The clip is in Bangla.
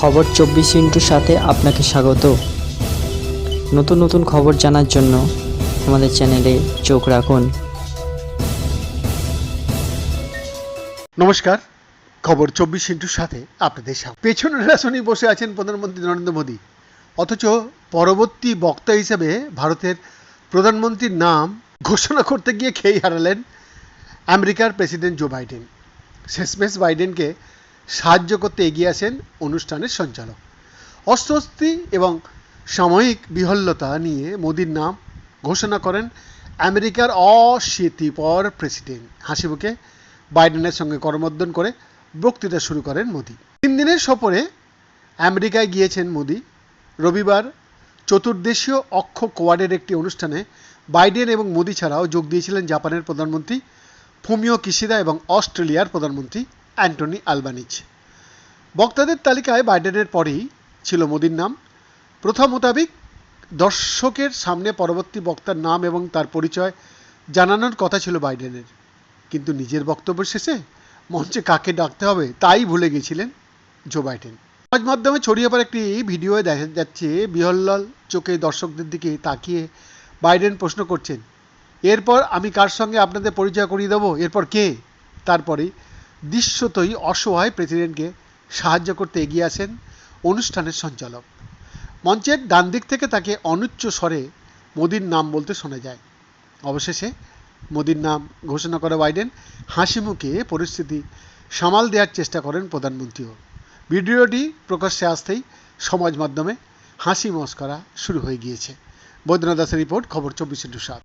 খবর চব্বিশ ইন্টুর সাথে আপনাকে স্বাগত। নতুন নতুন খবর জানার জন্য আমাদের চ্যানেলে চোখ রাখুন। নমস্কার, খবর চব্বিশ ইন্টুর সাথে আপনাদের সাথে পেছনের আসনে বসে আছেন প্রধানমন্ত্রী নরেন্দ্র মোদী। অথচ পরবর্তী বক্তা হিসেবে ভারতের প্রধানমন্ত্রীর নাম ঘোষণা করতে গিয়ে খেই হারালেন আমেরিকার প্রেসিডেন্ট জো বাইডেন। শেষমেশ বাইডেনকে সাহায্য করতে এগিয়ে আসেন অনুষ্ঠানের সঞ্চালক। অস্বস্তি এবং সাময়িক বিহল্লতা নিয়ে মোদির নাম ঘোষণা করেন আমেরিকার অশীতিপর প্রেসিডেন্ট। হাসিমুখে বাইডেনের সঙ্গে করমর্দন করে বক্তৃতা শুরু করেন মোদি। তিন দিনের সফরে আমেরিকায় গিয়েছেন মোদি। রবিবার চতুর্দেশীয় অক্ষ কোয়াডের একটি অনুষ্ঠানে বাইডেন এবং মোদি ছাড়াও যোগ দিয়েছিলেন জাপানের প্রধানমন্ত্রী, ফুমিও কিশিদা এবং অস্ট্রেলিয়ার প্রধানমন্ত্রী অ্যান্টনি আলবানিজ। বক্তাদের তালিকায় বাইডেনের পরেই ছিল মোদির নাম। প্রথা মোতাবেক দর্শকের সামনে পরবর্তী বক্তার নাম এবং তার পরিচয় জানানোর কথা ছিল বাইডেনের। কিন্তু নিজের বক্তব্য শেষে মঞ্চে কাকে ডাকতে হবে তাই ভুলে গেছিলেন জো বাইডেন। সমাজ মাধ্যমে ছড়িয়ে পড়া একটি ভিডিওয়ে দেখা যাচ্ছে, বিহল্লাল চোখে দর্শকদের দিকে তাকিয়ে বাইডেন প্রশ্ন করছেন, এরপর আমি কার সঙ্গে আপনাদের পরিচয় করিয়ে দেবো? এরপর কে? তারপরেই দৃশ্যতই অসহায় প্রেসিডেন্টকে সাহায্য করতে এগিয়ে আসেন অনুষ্ঠানের সঞ্চালক। মঞ্চের ডান দিক থেকে তাকে অনুচ্চ স্বরে মোদির নাম বলতে শোনা যায়। অবশেষে মোদির নাম ঘোষণা করে বাইডেন হাসি মুখে পরিস্থিতি সামাল দেওয়ার চেষ্টা করেন প্রধানমন্ত্রীও। ভিডিওটি প্রকাশ্যে আসতেই সমাজ মাধ্যমে হাসি মস্করা শুরু হয়ে গিয়েছে। বৈদ্যনাথ দাসের রিপোর্ট, খবর চব্বিশ ইন্টু সাত।